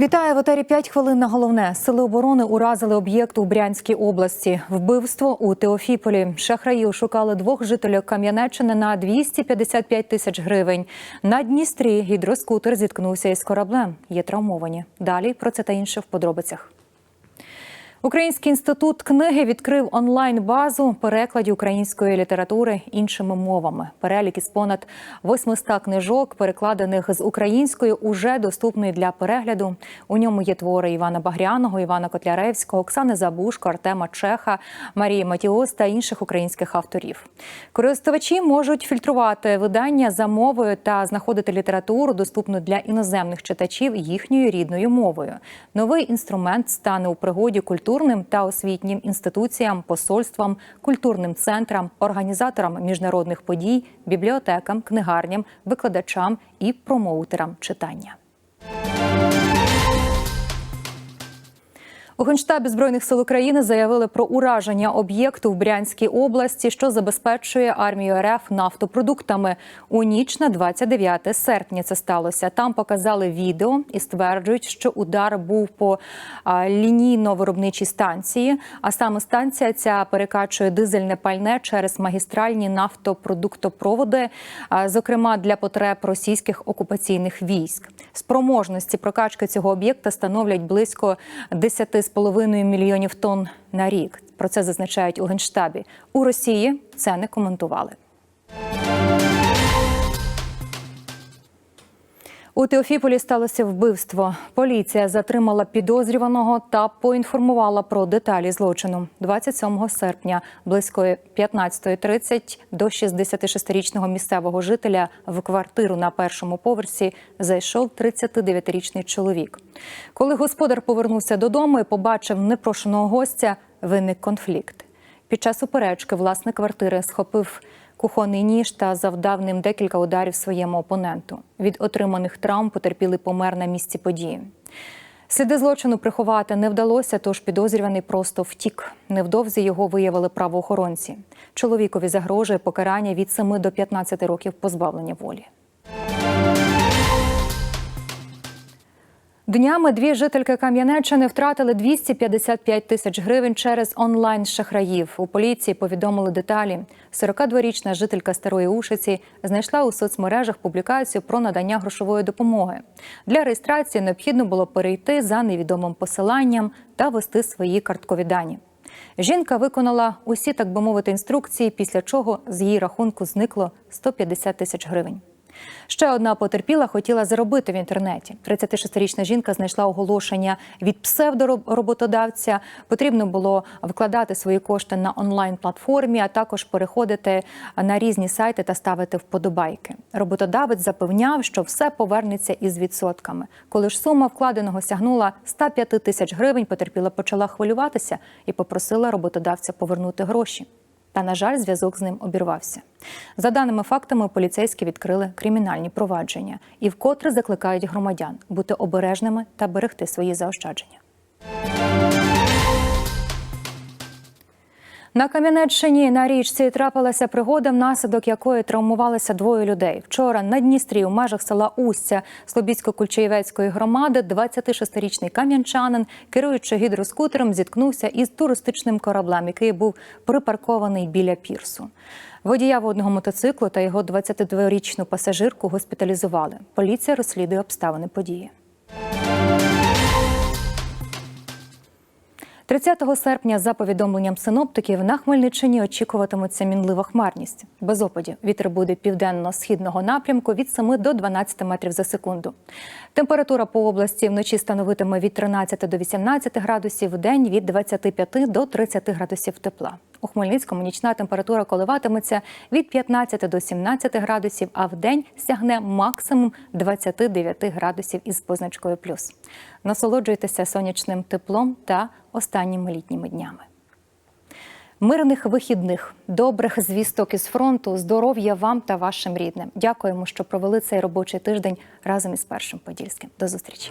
Вітаю в етері 5 хвилин на головне. Сили оборони уразили об'єкт у Брянській області. Вбивство у Теофіполі. Шахраї шукали двох жителів Кам'янеччини на 255 тисяч гривень. На Дністрі гідроскутер зіткнувся із кораблем. Є травмовані. Далі про це та інше в подробицях. Український інститут книги відкрив онлайн-базу перекладів української літератури іншими мовами. Перелік із понад 800 книжок, перекладених з української, уже доступний для перегляду. У ньому є твори Івана Багряного, Івана Котляревського, Оксани Забушко, Артема Чеха, Марії Матіос та інших українських авторів. Користувачі можуть фільтрувати видання за мовою та знаходити літературу, доступну для іноземних читачів їхньою рідною мовою. Новий інструмент стане у пригоді культурним та освітнім інституціям, посольствам, культурним центрам, організаторам міжнародних подій, бібліотекам, книгарням, викладачам і промоутерам читання. У Генштабі збройних сил України заявили про ураження об'єкту в Брянській області, що забезпечує армію РФ нафтопродуктами. У ніч на 29 серпня це сталося. Там показали відео і стверджують, що удар був по лінійно-виробничій станції. А саме станція ця перекачує дизельне пальне через магістральні нафтопродуктопроводи, зокрема для потреб російських окупаційних військ. Спроможності прокачки цього об'єкта становлять близько 10 з половиною мільйонів тонн на рік. Про це зазначають у генштабі. У Росії це не коментували. У Теофіполі сталося вбивство. Поліція затримала підозрюваного та поінформувала про деталі злочину. 27 серпня близько 15.30 до 66-річного місцевого жителя в квартиру на першому поверсі зайшов 39-річний чоловік. Коли господар повернувся додому і побачив непрошеного гостя, виник конфлікт. Під час уперечки власник квартири схопив кухонний ніж та завдав ним декілька ударів своєму опоненту. Від отриманих травм потерпілий помер на місці події. Сліди злочину приховати не вдалося, тож підозрюваний просто втік. Невдовзі його виявили правоохоронці. Чоловікові загрожує покарання від 7 до 15 років позбавлення волі. Днями дві жительки Кам'янеччини втратили 255 тисяч гривень через онлайн шахраїв. У поліції повідомили деталі. 42-річна жителька Старої Ушиці знайшла у соцмережах публікацію про надання грошової допомоги. Для реєстрації необхідно було перейти за невідомим посиланням та ввести свої карткові дані. Жінка виконала усі, так би мовити, інструкції, після чого з її рахунку зникло 150 тисяч гривень. Ще одна потерпіла хотіла заробити в інтернеті. 36-річна жінка знайшла оголошення від псевдороботодавця. Потрібно було вкладати свої кошти на онлайн-платформі, а також переходити на різні сайти та ставити вподобайки. Роботодавець запевняв, що все повернеться із відсотками. Коли ж сума вкладеного сягнула 105 тисяч гривень, потерпіла почала хвилюватися і попросила роботодавця повернути гроші. Та, на жаль, зв'язок з ним обірвався. За даними фактами, поліцейські відкрили кримінальні провадження і вкотре закликають громадян бути обережними та берегти свої заощадження. На Кам'янеччині на річці трапилася пригода, внаслідок якої травмувалися двоє людей. Вчора на Дністрі у межах села Устя Слобідсько-Кульчаєвецької громади 26-річний кам'янчанин, керуючи гідроскутером, зіткнувся із туристичним кораблем, який був припаркований біля пірсу. Водія водного мотоциклу та його 22-річну пасажирку госпіталізували. Поліція розслідує обставини події. 30 серпня, за повідомленням синоптиків, на Хмельниччині очікуватиметься мінлива хмарність. Без опадів вітер буде південно-східного напрямку від 7 до 12 метрів за секунду. Температура по області вночі становитиме від 13 до 18 градусів, в день від 25 до 30 градусів тепла. У Хмельницькому нічна температура коливатиметься від 15 до 17 градусів, а в день сягне максимум 29 градусів із позначкою плюс. Насолоджуйтеся сонячним теплом та останніми літніми днями. Мирних вихідних, добрих звісток із фронту, здоров'я вам та вашим рідним. Дякуємо, що провели цей робочий тиждень разом із першим подільським. До зустрічі.